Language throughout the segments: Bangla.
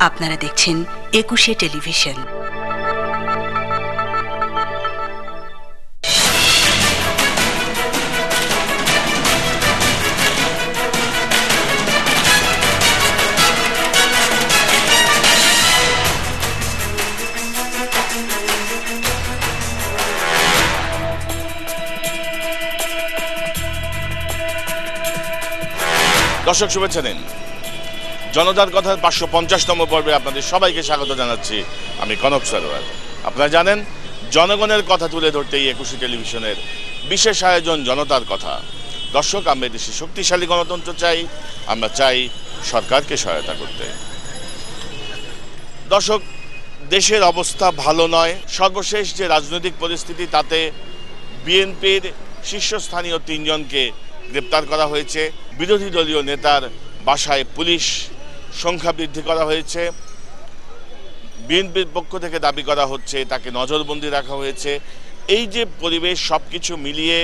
আপনারা দেখছেন একুশে টেলিভিশন। দর্শক শুভেচ্ছা নিন। জনতার কথার পাঁচশো পঞ্চাশতম পর্বে আপনাদের সবাইকে স্বাগত জানাচ্ছি আমি কনক সরোয়ার। আপনারা জানেন, জনগণের কথা তুলে ধরতে এই একুশে টেলিভিশনের বিশেষ আয়োজন জনতার কথা। দর্শক, আমরা দেশে শক্তিশালী গণতন্ত্র চাই, আমরা চাই সরকারকে সহায়তা করতে। দর্শক, দেশের অবস্থা ভালো নয়। সর্বশেষ যে রাজনৈতিক পরিস্থিতি, তাতে বিএনপির শীর্ষস্থানীয় তিনজনকে গ্রেপ্তার করা হয়েছে। বিরোধী দলীয় নেতার বাসায় পুলিশ সংখ্যা বৃদ্ধি করা হয়েছে। বিএনপির পক্ষ থেকে দাবি করা হচ্ছে, তাকে নজরবন্দি রাখা হয়েছে। এই যে পরিবেশ সব কিছু মিলিয়ে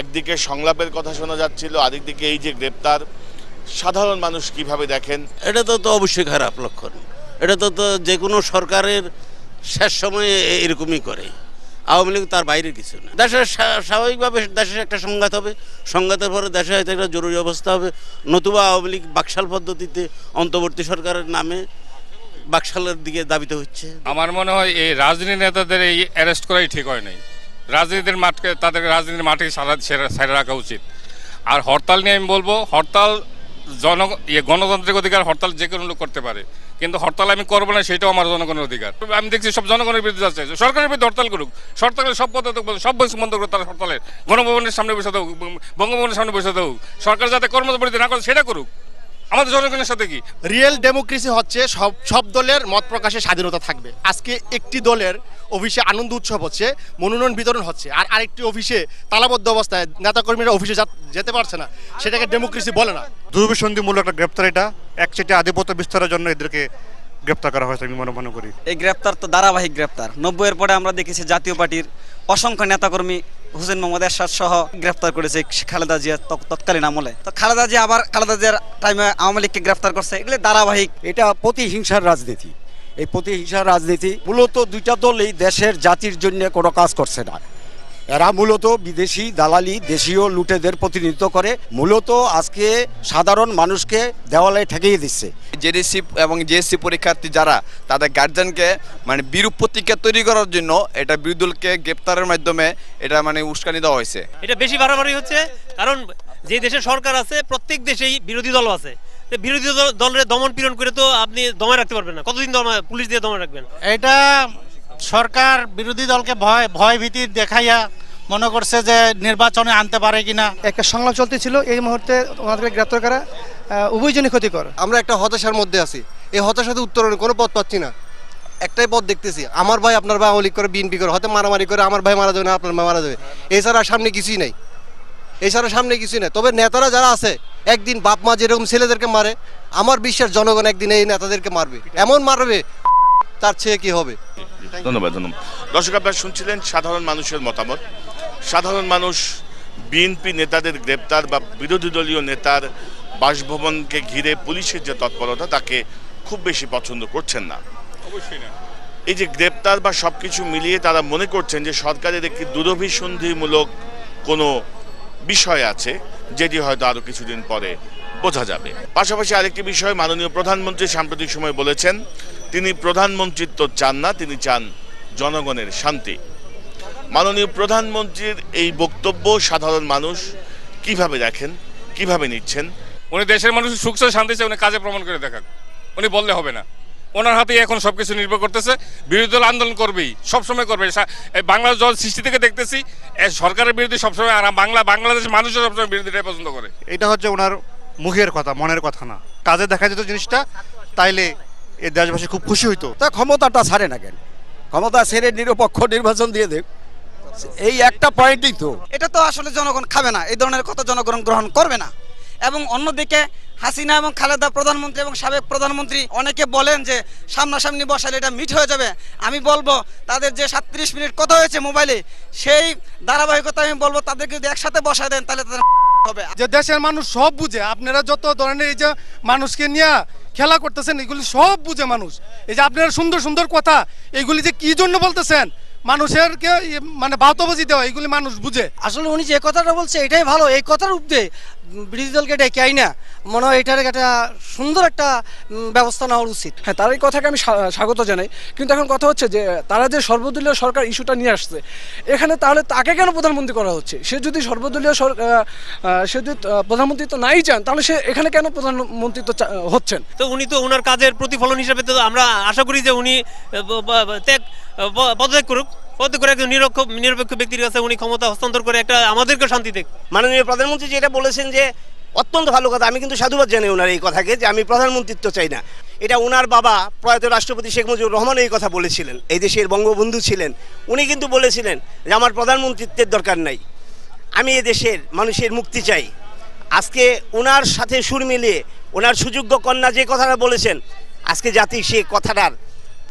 একদিকে সংলাপের কথা শোনা যাচ্ছিল, আরেকদিকে এই যে গ্রেপ্তার, সাধারণ মানুষ কীভাবে দেখেন? এটা তো তো অবশ্যই খারাপ লক্ষণ। এটা তো তো যে কোনো সরকারের শেষ সময়ে এরকমই করে। আওয়ামী লীগ তার বাইরে কিছু না। দেশের স্বাভাবিকভাবে দেশের একটা সংঘাত হবে, সংঘাতের পরে দেশে হয়তো একটা জরুরি অবস্থা হবে। নতুবা আওয়ামী লীগ বাকশাল পদ্ধতিতে অন্তর্বর্তী সরকারের নামে বাকশালের দিকে দাবিত হচ্ছে। আমার মনে হয় এই রাজনীতি নেতাদের এই অ্যারেস্ট করাই ঠিক হয় নাই। রাজনীতির মাঠকে, তাদের রাজনীতির মাঠে সারা ছেড়ে রাখা উচিত। আর হরতাল নিয়ে আমি বলব, হরতাল জন ইয়ে গণতান্ত্রিক অধিকার হরতাল যে কোনো লোক করতে পারে। কিন্তু হরতাল আমি করব না, সেটাও আমার জনগণের অধিকার। আমি দেখছি সব জনগণের বিরুদ্ধে যাচ্ছে সরকারের বিরুদ্ধে হরতাল করুক। সরকারের সব পদ সব বন্ধ বন্ধ করুক তারা হরতালের। গণভবনের সামনে বসে দেবো বঙ্গভবনের সামনে বসে দেবো সরকার যাতে কর্মবিরতি না করে, সেটা করুক। আমাদের জনগণের সাথে কি? রিয়েল ডেমোক্রেসি হচ্ছে সব সব দলের মত প্রকাশের স্বাধীনতা থাকবে। আজকে একটি দলের অফিসে আনন্দ উৎসব হচ্ছে মনোনয়ন বিতরণ হচ্ছে আর আরেকটি অফিসে তালাবদ্ধ অবস্থায় নেতাকর্মীরা অফিসে যেতে পারছে না সেটাকে ডেমোক্রেসি বলে না। দুর্বিসন্ধিমূলক একটা গ্রেপ্তার এটা একচেটে আধিপত্য বিস্তারের জন্য এদেরকে গ্রেপ্তার করা হয়েছে আমি মনে মনে করি। এই গ্রেপ্তার তো ধারাবাহিক গ্রেপ্তার। নব্বইয়ের পরে আমরা দেখেছি জাতীয় পার্টির অসংখ্য নেতাকর্মী হুসেন মোহাম্মদ এরশাদ সহ গ্রেফতার করেছে খালেদা জিয়া তৎ- তৎকালীন আমলে। তো খালেদা জিয়া আবার খালেদা জিয়ার টাইমে আওয়ামী লীগকে গ্রেফতার করছে। এগুলো ধারাবাহিক। এটা প্রতিহিংসার রাজনীতি। এই প্রতিহিংসার রাজনীতি মূলত দুইটা দল এই দেশের জাতির জন্য কোনো কাজ করছে না। এরা মূলত বিদেশি দালালি দেশীয় লুটেদের প্রতিনিধিত্ব করে। মূলত আজকে সাধারণ মানুষকে দেওয়ালে ঠেকিয়ে দিচ্ছে। জেডিসি এবং জিএসসি পরীক্ষার্থী যারা তাদের গার্জেনকে মানে বিরূপ প্রতিক্রিয়া তৈরি করার জন্য এটা বিরুদ্ধুলকে গ্রেপ্তারের মাধ্যমে এটা মানে উস্কানি দেওয়া হয়েছে। এটা বেশি বাড়াবাড়ি হচ্ছে কারণ যে দেশে সরকার আছে প্রত্যেক দেশেই বিরোধী দল আছে। বিরোধী দলের দমন পীড়ন করে তো আপনি দমায় রাখতে পারবেন না। কতদিন পুলিশ দিয়ে দমায় রাখবেন? এটা সরকার বিরোধী দলকে ভয় ভয় ভীতি দেখাইয়া মনে করছে যে নির্বাচনে আনতে পারে কিনা। একটা সংলাপ চলতেছিল এই মুহূর্তে ওনাদেরকে গ্রেপ্তার করা উভয়জনই ক্ষতিকর। আমরা একটা হতাশার মধ্যে আছি। এই হতাশাতে উত্তরণের কোনো পথ পাচ্ছি না। একটাই পথ দেখতেছি আমার ভাই আপনার ভাই আওয়ামী করে বিএনপি করে হয়তো মারামারি করে আমার ভাই মারা যাবে না আপনার ভাই মারা যাবে। এছাড়া সামনে কিছুই নাই। এছাড়া সামনে কিছুই নাই। তবে নেতারা যারা আছে একদিন বাপ মা যেরকম ছেলেদেরকে মারে আমার বিশ্বাস জনগণ একদিন এই নেতাদেরকে মারবে। এমন মারবে তার চেয়ে কি হবে? ধন্যবাদ ধন্যবাদ। দর্শক আপনারা শুনছিলেন সাধারণ মানুষের মতামত। সাধারণ মানুষ বিএনপি নেতাদের গ্রেপ্তার বা বিরোধী দলীয় নেতার বাসভবনকে ঘিরে পুলিশের যে তৎপরতা তাকে খুব বেশি পছন্দ করছেন না। অবশ্যই না। এই যে গ্রেপ্তার বা সবকিছু মিলিয়ে তারা মনে করছেন যে সরকারের একটি দুরভিসন্ধিমূলক কোনো বিষয় আছে যেটি হয়তো আরও কিছুদিন পরে বোঝা যাবে। পাশাপাশি আরেকটি বিষয় মাননীয় প্রধানমন্ত্রী সাম্প্রতিক সময় বলেছেন তিনি প্রধানমন্ত্রিত্ব চান না তিনি চান জনগণের শান্তি। মাননীয় প্রধানমন্ত্রীর এই বক্তব্য সাধারণ মানুষ কীভাবে দেখেন কীভাবে নিচ্ছেন? উনি দেশের মানুষের সুখ শান্তি চাই উনি কাজে প্রমাণ করে দেখাক উনি বললে হবে না। ওনার হাতে এখন সব কিছু নির্ভর করতেছে। বিরোধী দল আন্দোলন করবেই সবসময় করবে। বাংলা জল সৃষ্টি থেকে দেখতেছি এ সরকারের বিরোধী সবসময় আর বাংলা বাংলাদেশের মানুষও সবসময় বিরোধীটাই পছন্দ করে। এটা হচ্ছে ওনার মুখের কথা মনের কথা না। কাজে দেখা যেত জিনিসটা তাইলে এই দেশবাসী খুব খুশি হইতো। তা ক্ষমতাটা ছাড়ে না কেন? ক্ষমতা ছেড়ে নিরপেক্ষ নির্বাচন দিয়ে দেখ। এই একটা পয়েন্টই তো। এটা তো আসলে জনগণ খাবে না। এই ধরনের কথা জনগণ গ্রহণ করবে না। এবং অন্যদিকে হাসিনা এবং খালেদা প্রধানমন্ত্রী এবং সাবেক প্রধানমন্ত্রী অনেকে বলেন যে সামনাসামনি বসালে এটা মিট হয়ে যাবে। আমি বলব, তাদের যে সাতত্রিশ মিনিট কথা হয়েছে মোবাইলে, সেই ধারাবাহিকতা আমি বলব তাদেরকে যদি একসাথে বসায় দেন, তাহলে তাদের যে দেশের মানুষ সব বুঝে, আপনারা যত ধরনের এই যে মানুষকে নিয়ে খেলা করতেছেন, এগুলি সব বুঝে মানুষ। এই যে আপনারা সুন্দর সুন্দর কথা, এগুলি যে কি জন্য বলতেছেন? মানুষের কে মানে বাহতবাজি দেওয়া, এগুলি মানুষ বুঝে। আসলে উনি যে কথাটা বলছে, এটাই ভালো। এই কথার উপদে বিরোধী দলকে ডেকে আই না মনে হয় এটার একটা সুন্দর একটা ব্যবস্থা নেওয়া উচিত। হ্যাঁ তার এই কথাকে আমি স্বা- স্বাগত জানাই। কিন্তু এখন কথা হচ্ছে যে তারা যে সর্বদলীয় সরকার ইস্যুটা নিয়ে আসছে এখানে তাহলে তাকে কেন প্রধানমন্ত্রী করা হচ্ছে? সে যদি সর্বদলীয় সর- আহ, আহ, সে যদি প্রধানমন্ত্রী তো নাই চান তাহলে সে এখানে কেন প্রধানমন্ত্রী তো চা- হচ্ছেন? তো উনি তো ওনার কাজের প্রতিফলন হিসেবে তো আমরা আশা করি যে উনি পদত্যাগ করুক। করে নিরক্ষ, নিরপেক্ষ ব্যক্তির কাছে উনি ক্ষমতা হস্তান্তর করে একটা আমাদেরকে শান্তি দেখ। মাননীয় প্রধানমন্ত্রী যেটা বলেছেন যে, অত্যন্ত ভালো কথা, আমি কিন্তু সাধুবাদ জানি ওনার এই কথাকে যে আমি প্রধানমন্ত্রিত্ব চাই না। এটা ওনার বাবা প্রয়াত রাষ্ট্রপতি শেখ মুজিবুর রহমান এই কথা বলেছিলেন, এই দেশের বঙ্গবন্ধু ছিলেন। উনি কিন্তু বলেছিলেন যে, আমার প্রধানমন্ত্রিত্বের দরকার নাই। আমি এ দেশের মানুষের মুক্তি চাই। আজকে ওনার সাথে সুর মিলিয়ে ওনার সুযোগ্য কন্যা যে কথাটা বলেছেন, আজকে জাতি সে কথাটার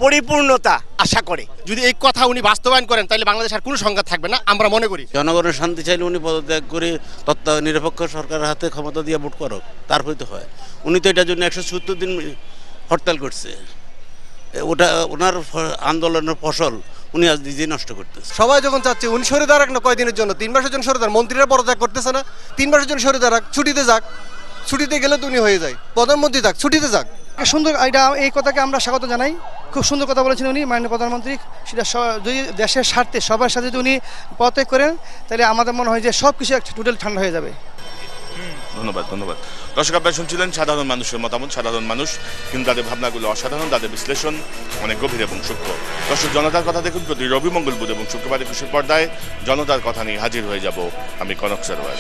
পরিপূর্ণতা আশা করে। যদি এই কথা উনি বাস্তবায়ন করেন তাহলে বাংলাদেশ আর কোনো সংঘাত থাকবে না আমরা মনে করি। জনগণের শান্তি চাইলে উনি পদত্যাগ করে তত্ত্ব নিরপেক্ষ সরকারের হাতে ক্ষমতা দিয়ে ভোট করো তারপরে তো হয়। উনি তো এটার জন্য একশো সত্তর দিন হরতাল করছে। ওটা ওনার আন্দোলনের ফসল উনি আজ নিজেই নষ্ট করতেছে। সবাই যখন চাচ্ছে উনি সরে দাঁড়াক না কয়দিনের জন্য? তিন মাসের জন্য সরে দাঁড়াক মন্ত্রীরা পদত্যাগ করতেছে না। তিন মাসের জন্য সরে দাঁড়াক ছুটিতে যাক। ছুটিতে গেলে তো উনি হয়ে যায়। প্রধানমন্ত্রী যাক ছুটিতে যাক। সুন্দর এটা এই কথাকে আমরা স্বাগত জানাই। খুব সুন্দর কথা বলেছেন উনি, মাননীয় প্রধানমন্ত্রী। সেটা যদি দেশের স্বার্থে, সবার সাথে যদি উনি পদত্যাগ করেন, তাহলে আমাদের মনে হয় যে সব কিছু একটা টোটাল ঠান্ডা হয়ে যাবে। ধন্যবাদ ধন্যবাদ। দর্শক, আপনারা শুনছিলেন সাধারণ মানুষের মতামত, সাধারণ মানুষ, কিন্তু তাদের ভাবনাগুলো অসাধারণ, তাদের বিশ্লেষণ অনেক গভীর এবং সূক্ষ্ম। দর্শক, জনতার কথা দেখুন, প্রতি রবি মঙ্গল বুধ এবং শুক্রবার একুশের পর্দায় জনতার কথা নিয়ে হাজির হয়ে যাব আমি কনক সরোয়ার।